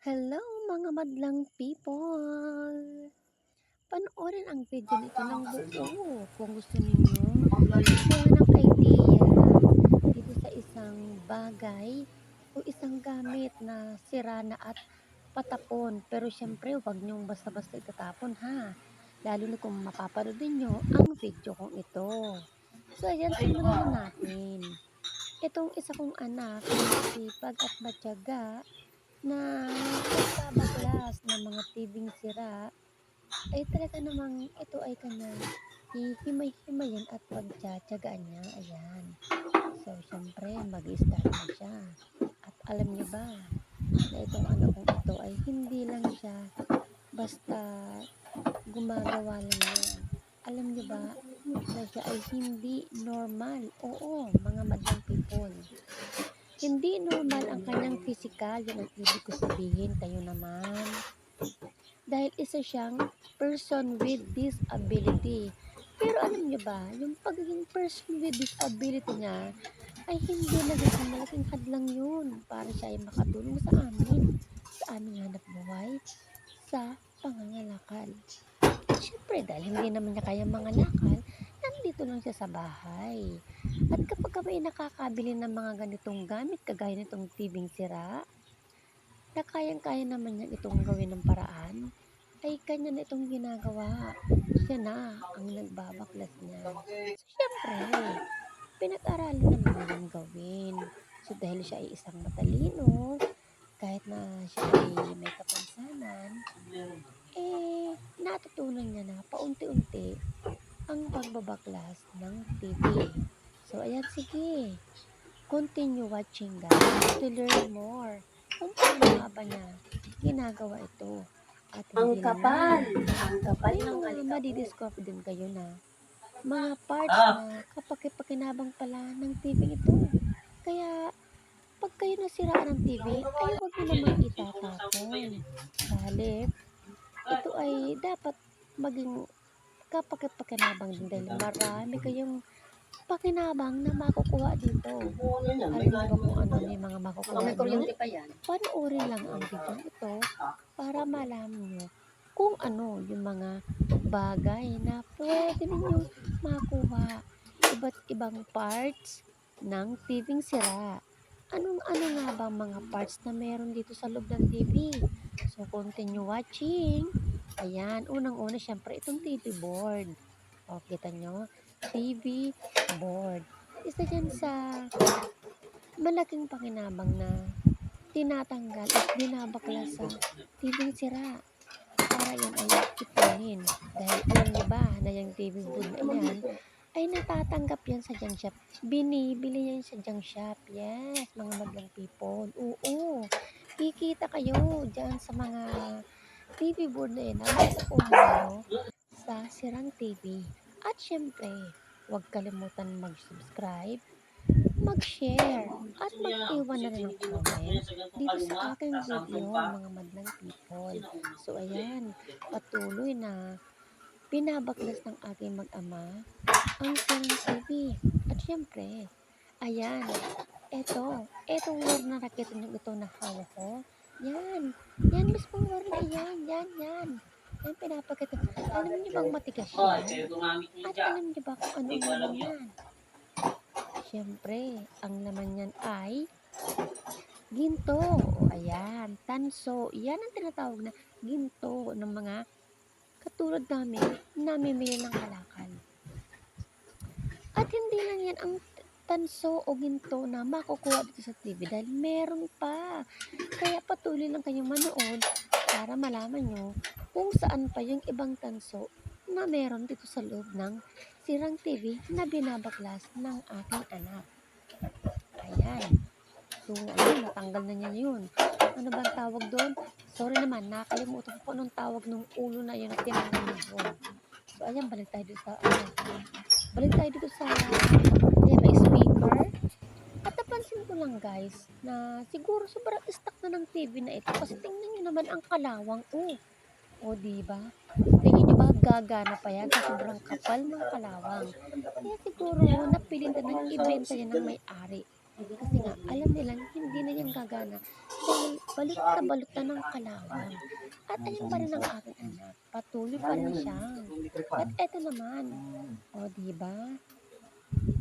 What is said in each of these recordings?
Hello mga madlang people! Panoorin ang video nito ng buo kung gusto ninyo gumawa ng idea dito sa isang bagay o isang gamit na sira na at patapon. Pero syempre, huwag niyong basta-basta itatapon ha. Lalo na kung mapapanood ninyo ang video kong ito. So, ayan, simulan na natin. Itong isa kong anak, sipag at matyaga, na nagbabaklas ng mga tibing sira ay talaga namang ito ay kanyang hihimay-himayin at pagtsatsagaan niya. Ayan. So, syempre, mag-start na siya. At alam niyo ba, na itong ano kong ito ay hindi lang siya basta gumagawa lang yan. Alam niyo ba, na siya ay hindi normal. Oo, mga madlang people. Hindi normal ang kanyang physical, yun ang ibig ko sabihin, kayo naman. Dahil isa siyang person with disability. Pero alam niyo ba, yung pagiging person with disability niya, ay hindi na ganun malaking hadlang yun para siya ay makatulong sa amin, sa aming hanap buhay, sa pangangalakal. Siyempre, dahil hindi naman niya kaya mangalakal, nandito lang siya sa bahay. At kapag ka may nakakabili ng mga ganitong gamit, kagaya nitong tibing sira, na kayang-kaya naman niya itong gawin ng paraan, ay kanya na itong ginagawa. Siya na ang nagbabaklas niya. So, syempre, pinag-aralan naman niya yung gawin. So, dahil siya ay isang matalino, kahit na siya ay may kapansanan, eh, natutunan niya na paunti-unti ang pagbabaklas ng TV. So, ayan, sige. Continue watching, guys, to learn more kung paano nga ba niya ginagawa ito. At Ang kapal. Ang kapal ng alikabok. madidiscover din kayo na mga parts Ah. na kapakipakinabang pala ng TV ito. Kaya, pag kayo nasiraan ng TV, ay huwag nyo naman itatapon. Halip, ito ay dapat maging kapakipakinabang din dahil marami kayong pakinabang na makukuha dito. Alam ba kung ano yung mga makukuha may nyo? kuryente pa yan. Panoorin lang ang video ito para malaman nyo kung ano yung mga bagay na pwede ninyong makuha. Iba't ibang parts ng TV sira. Anong ano nga ba mga parts na meron dito sa loob ng TV? So, continue watching. Ayan, unang-una, syempre, itong TV board. O, kita nyo? TV board. Isa dyan sa malaking pakinabang na tinatanggal at binabaklas sa TV sira para yan ay ipunin. Dahil alam niyo ba na yung TV board na yan ay natatanggap yan sa junk shop. Binibili yan sa junk shop. Yes, mga madlang people. Oo. Kikita kayo dyan sa mga TV board na yan na makukuha nyo sa Sirang TV. At syempre, huwag kalimutan mag-subscribe, mag-share, at mag-iwan na rin ng comment dito sa aking video, mga madlang people. So, ayan, patuloy na binabaklas ng aking mag-ama ang Sirang TV. At syempre, ayan, eto, etong word na raketa nyo ito na hawak ko, yan, yan mismo word na yan, yan, yan. Yan pinapakita. Alam niyo bang matigas yan? At alam niyo ba kung ano ang laman yan? Siyempre, ang laman yan ay ginto. O ayan, tanso. Yan ang tinatawag na ginto ng mga katulad namin, namimili ng kalakal. At hindi lang yan ang tanso o ginto na makukuha dito sa TV dahil meron pa. Kaya patuloy lang kayong manood para malaman nyo kung saan pa yung ibang tanso na meron dito sa loob ng sirang TV na binabaklas ng aking anak. Ayan. So, ayun, natanggal na niya yun. Ano bang tawag doon? Sorry naman, nakalimutan ko anong tawag ng ulo na yun na tinanggal doon. So, ayan, balik tayo dito sa, ano, balik tayo dito sa, ayan, may speaker. At napansin ko lang guys, na siguro sobrang stuck na ng TV na ito kasi tingnan nyo naman ang kalawang. Oh, o di ba? Tingnan nyo ba gagana pa yan sa sobrang kapal ng kalawang. Kaya siguro napilitan ng ibenta yan ng may-ari. Kasi nga, alam nilang hindi na yan gagana. Dahil balot na balot na ng kalawang. At ayun pa rin ang aking anak. Patuloy pa rin siya. At eto naman, o di ba?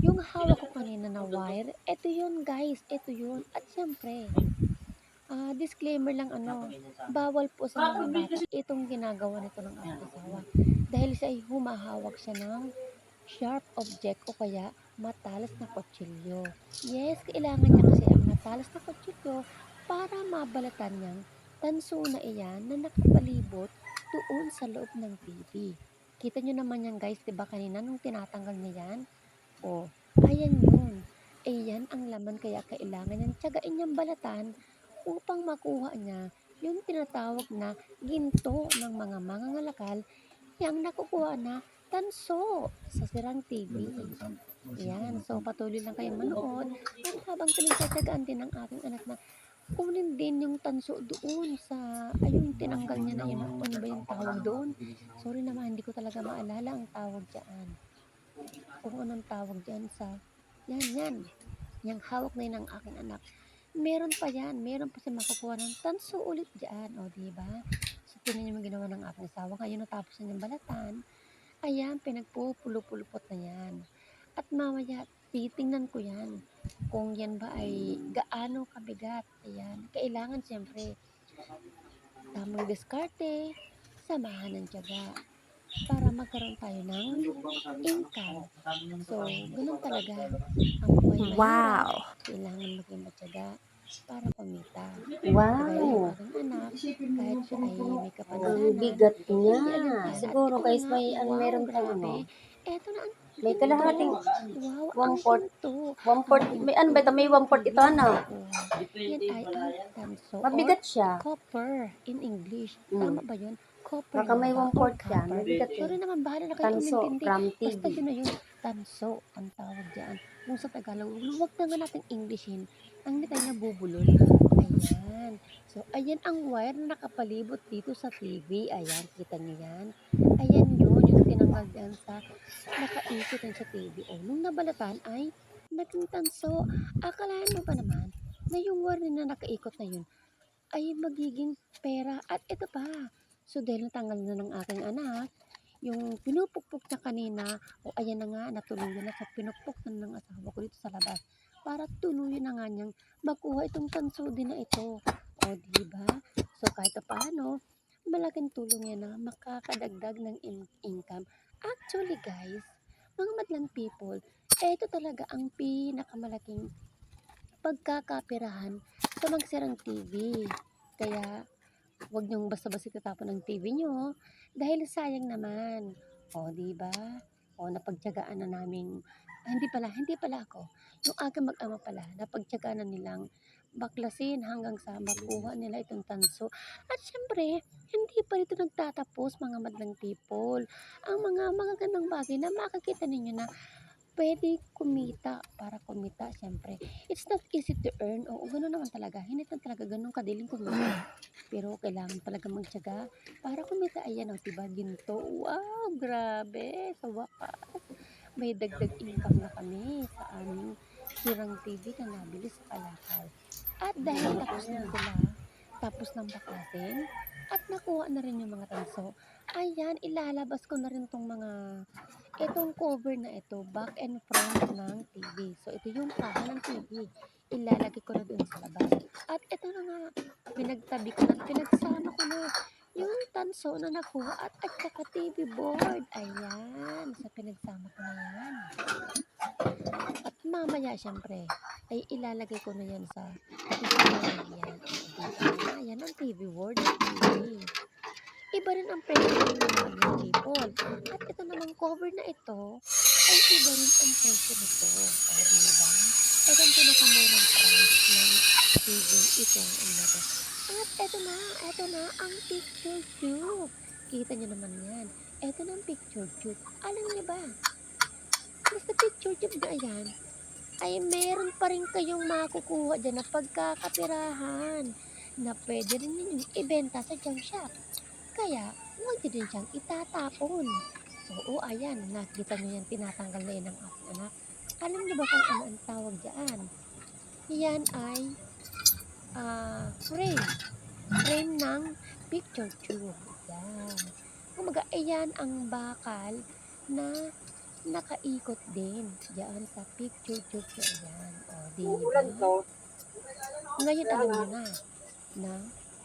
Yung hawak ko kanina na wire, eto yun guys, eto yun. At syempre, ah disclaimer lang ano, bawal po sa mga bata itong ginagawa nito ng aking asawa. Dahil siya ay humahawak siya ng sharp object o kaya matalas na kutsilyo. Yes, kailangan niya kasi ang matalas na kutsilyo para mabalatan niyang tanso na iyan na nakapalibot doon sa loob ng TV. Kita niyo naman yan guys, di ba kanina nung tinatanggal niya yan? O, ayan yun. Ayan ang laman kaya kailangan niyang tiyagain niyang balatan upang makuha niya yung tinatawag na ginto ng mga mangangalakal yang nakukuha na tanso sa sirang TV. Ayan, so patuloy lang kayong manood at habang pinagtsatsagaan din ng aking anak na kunin din yung tanso doon sa, ayun, tinanggal niya na yun. Ano ba yung tawag doon? Sorry naman, hindi ko talaga maalala ang tawag dyan. Kung anong tawag dyan sa, yan, yan. Yung hawak na yun ng aking anak. Meron pa yan, meron pa siya makukuha ng tanso ulit dyan. O, di ba? So, tinan yung ginawa ng aking asawa. Ngayon natapos na yung balatan. Ayan, pinagpupulupulupot na yan. At mamaya, titingnan ko yan. Kung yan ba ay gaano kabigat. Ayan. Kailangan siyempre, tamang diskarte, samahan ng tiyaga para magkaroon tayo ng income. So, ganun talaga. Ang buhay Wow. kailangan maging matyaga para kumita. Wow. Anak, kahit siya ay may kapansanan, Ang bigat niya. Siguro guys, may ano, wow, meron grabe. ano. Eto na ang May kalahating Wow, one ang ginto. one fourth. May ano ba ito? May one fourth ito ano? Yan ay ang tanso Mabigat siya. copper in English. Mm. Tama ba yun? Copper Baka may one fourth yan. Mabigat Sorry eh. naman, bahala na kayo Tanso umintindi. from Basta TV. yun na yun, tanso ang tawag dyan. Kung sa Tagalog, huwag na nga natin Englishin. Ang hindi tayo nabubulol. Ayan. So, ayan ang wire na nakapalibot dito sa TV. Ayan, kita niyo yan. Ayan yun, yung tinanggal dyan sa nakaikot sa TV. O, nung nabalatan ay naging tanso. Akalain mo ba naman na yung wire na nakaikot na yun ay magiging pera. At ito pa. So, dahil natanggal na ng aking anak, yung pinupukpok niya kanina, o ayan na nga, natuluyan na sa pinupok na ng asawa ko dito sa labas. Para tuluyan na nga niyang makuha itong tanso din na ito. O, di ba? So, kahit pa paano, malaking tulong yan na makakadagdag ng in- income. Actually, guys, mga madlang people, ito talaga ang pinakamalaking pagkakapirahan sa magsirang TV. Kaya, huwag niyong basta-basta tatapon ng TV niyo dahil sayang naman. O, di ba? O, napagtyagaan na namin. ah, hindi pala, hindi pala ako. Yung aking mag-ama pala, napagtyagaan na nilang baklasin hanggang sa makuha nila itong tanso. At syempre, hindi pa rito nagtatapos mga madlang people. Ang mga magagandang bagay na makakita ninyo na pwede kumita para kumita, syempre. It's not easy to earn. Oo, gano'n naman talaga. Hindi naman talaga ganun kadiling kumita. Pero kailangan talaga magtyaga para kumita. Ayan, o, diba, ginto. Wow, grabe. Sa wakas, may dagdag income na kami sa aming sirang TV na nabili sa Kalakal. At dahil tapos na sila, tapos ng baklasin, at nakuha na rin yung mga tanso, ayan, ilalabas ko na rin tong mga, itong cover na ito, back and front ng TV. So, ito yung kaha ng TV. Ilalagay ko na doon sa labas. At ito na nga, pinagtabi ko na, pinagsama ko na yung tanso na nakuha at at saka TV board. Ayan, sa pinagsama ko na yan. At mamaya, syempre, ay ilalagay ko na yan sa yan. Ayan ang TV board TV. Iba rin ang presyo ng mga people. At ito namang cover na ito, ay iba rin ang presyo nito. O, diba? Ito ang pinakamurang price ng TV. Ito ang natin. At ito na, ito na ang picture tube. Kita nyo naman yan. Ito na ang picture tube. Alam niyo ba? Basta picture tube na yan, ay meron pa rin kayong makukuha dyan na pagkakapirahan na pwede rin ninyong ibenta sa junk shop. Kaya, huwag nyo din siyang itatapon. Oo, ayan, nakita nyo yan, tinatanggal na yan ng aking anak. Alam niyo ba kung ano ang tawag dyan? Yan ay ah, frame. Frame ng picture tube. Yan. Kumaga, ayan ang bakal na nakaikot din diyan sa picture tube na ayan. O, di ba? Ngayon, alam nyo na na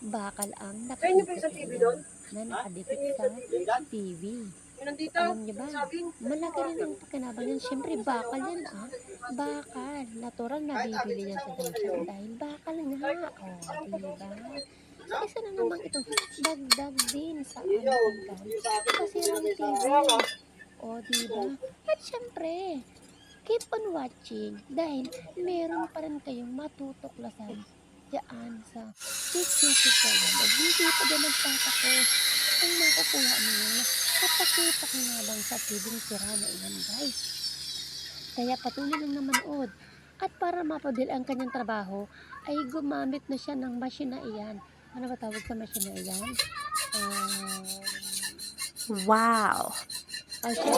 bakal ang nakaikot ayan, na nakadikit sa TV. Nandito, Alam nyo ba? Malaki rin ang pakinabang yan. Siyempre, bakal yan ah. Bakal. Natural na bibili yan sa junction dahil bakal nga. O, diba? So, isa na naman ito. Dagdag din sa ating Kasi ng TV. O, diba? At siyempre, keep on watching dahil meron pa rin kayong matutuklasan dyan sa picture channel. At hindi pa din nagtatapos ang makukuha ninyo na lang sa tibing sira na iyan guys. Kaya patuloy lang na manood. At para mapadil ang kanyang trabaho, ay gumamit na siya ng machine na iyan. Ano ba tawag sa machine na iyan? Um, Wow. ay, siya.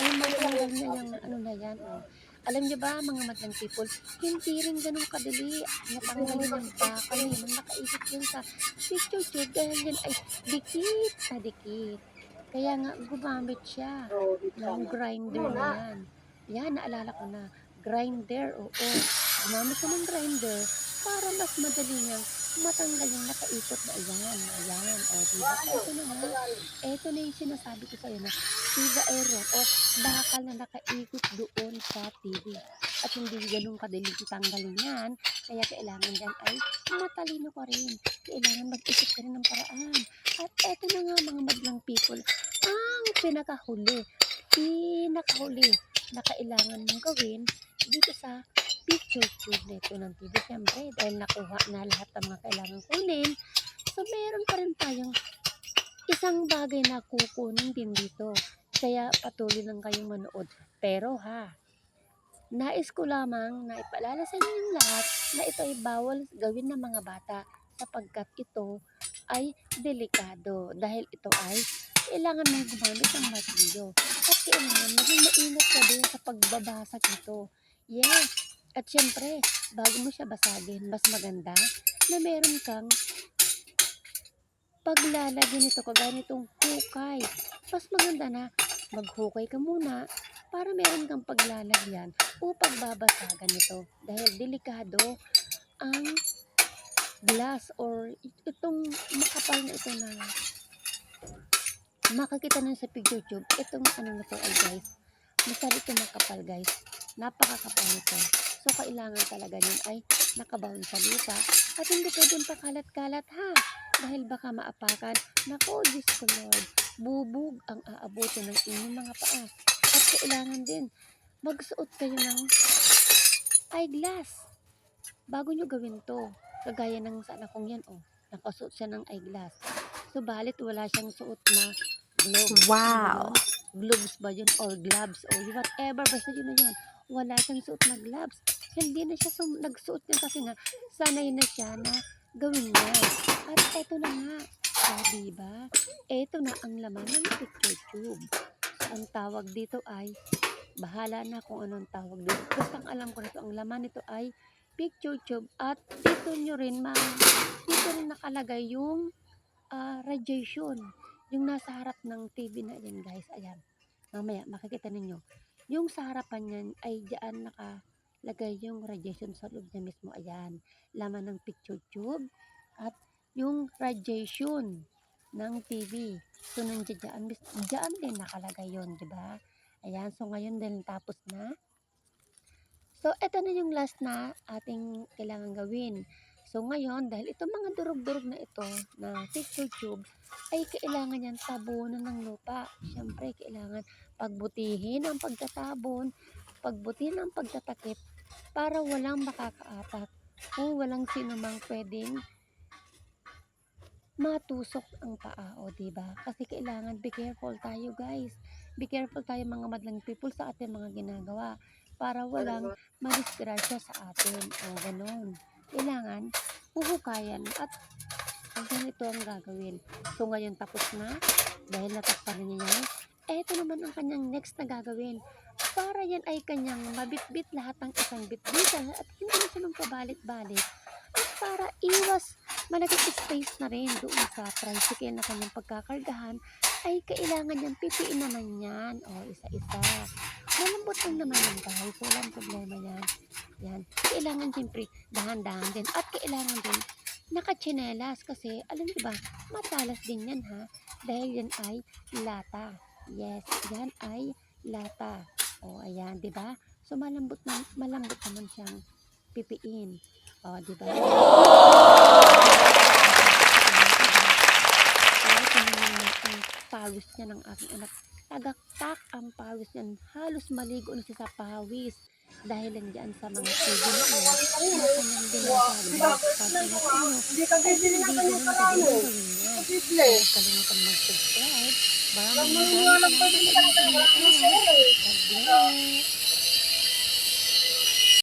Ay, matanggal na yung ano na yan. Oh. Alam niyo ba, mga madlang people, hindi rin ganun kadali natanggalin ng bakal eh. Nang nakaisip yun sa picture tube dahil yan ay dikit sa dikit. Kaya nga, gumamit siya ng grinder na yan. Yan, naalala ko na. Grinder, oo. Gumamit siya ng grinder para mas madali niyang matanggal yung nakaikot na ayan. Ayan, o diba? Ito na nga. Ito na yung sinasabi ko sa'yo na Tiga Aero o bakal na nakaikot doon sa TV. At hindi ganun kadaling tanggalin yan. Kaya kailangan dyan ay matalino ka rin. Kailangan mag-isip ka rin ng paraan. At eto na nga mga madlang people, ang pinakahuli, pinakahuli na kailangan mong gawin dito sa picture tube nito ng TV. Siyempre, dahil nakuha na lahat ng mga kailangan kunin, so meron pa rin tayong isang bagay na kukunin din dito. Kaya patuloy lang kayong manood. Pero ha, nais ko lamang na ipaalala sa inyong lahat na ito ay bawal gawin ng mga bata sapagkat ito ay delikado dahil ito ay kailangan mong gumamit ng martilyo at kailangan maging maingat ka din sa pagbabasag nito. Yes, at syempre, bago mo siya basagin, mas maganda na meron kang paglalagyan nito kagaya nitong hukay. Mas maganda na maghukay ka muna para meron kang paglalagyan o pagbabasagan nito. Dahil delikado ang glass or it- itong makapal na ito na makakita na sa picture tube. Itong ano na to ay guys masyado ito makapal guys. Napakakapal nito so kailangan talaga yun ay nakabaon sa lupa at hindi pwedeng pakalat-kalat ha? Dahil baka maapakan. Nako Diyos ko Lord. Bubog ang aabutin ng inyong mga paa. At kailangan din magsuot kayo ng eyeglass. Bago nyo gawin to kagaya ng sa anak kong yan oh nakasuot siya ng eyeglass. Subalit wala siyang suot na gloves. Wow. Gloves ba yun or gloves? Or whatever basta yun na yun. Wala siyang suot na gloves hindi na siya sum- nagsuot niya kasi nga sanay na siya na gawin niya at eto na nga so, diba? Eto na ang laman ng picture tube ang tawag dito ay bahala na kung anong tawag dito. Basta ang alam ko na to ang laman nito ay picture tube. At dito nyo rin ma dito rin nakalagay yung ah, radiation. Yung nasa harap ng TV na yan guys. Ayan. Mamaya makikita ninyo. Yung sa harapan yan ay diyan nakalagay yung radiation sa loob niya mismo ayan. Laman ng picture tube at yung radiation ng TV so nandiyan diyan, mis- diyan din nakalagay yon di ba? Ayan so ngayon din tapos na. So, eto na yung last na ating kailangan gawin. So, ngayon, dahil itong mga durog-durog na ito, na picture tube, ay kailangan yan tabunan ng lupa. Siyempre, kailangan pagbutihin ang pagtatabon, pagbutihin ang pagtatakip, para walang makakaapak o walang sino mang pwedeng matusok ang paa, o diba? Kasi kailangan be careful tayo, guys. Be careful tayo mga madlang people sa ating mga ginagawa para walang madisgrasya sa atin. O ganun. Kailangan huhukayan at ang ganito ang gagawin. So ngayon tapos na dahil natakpan na niya yan. Eto naman ang kanyang next na gagawin. Para yan ay kanyang mabitbit lahat ng isang bitbitan at hindi na siya magpabalik-balik at para iwas malaking space na rin doon sa tricycle na kanyang pagkakargahan ay kailangan niyang pipiin naman yan. O isa-isa. Malambot lang naman yan guys walang problema yan. Yan. Kailangan siyempre dahan-dahan din. At kailangan din nakachinelas kasi alam niyo ba matalas din yan ha? Dahil yan ay lata. Yes yan ay lata o ayan di ba so malambot na malambot naman siyang pipiin o di ba ang pawis niya ng aking anak tagaktak ang pawis niya halos maligo na siya sa pawis dahil lang dyan sa mga tubo na iyan na kanyang binasabi sabi na sa ka ay hindi bibili ng ganun ganito kadali ano. gawin niya. Huwag kalimutan mag-subscribe. Maraming Ang maraming mga lang pwede salamat ka sa ng 零一。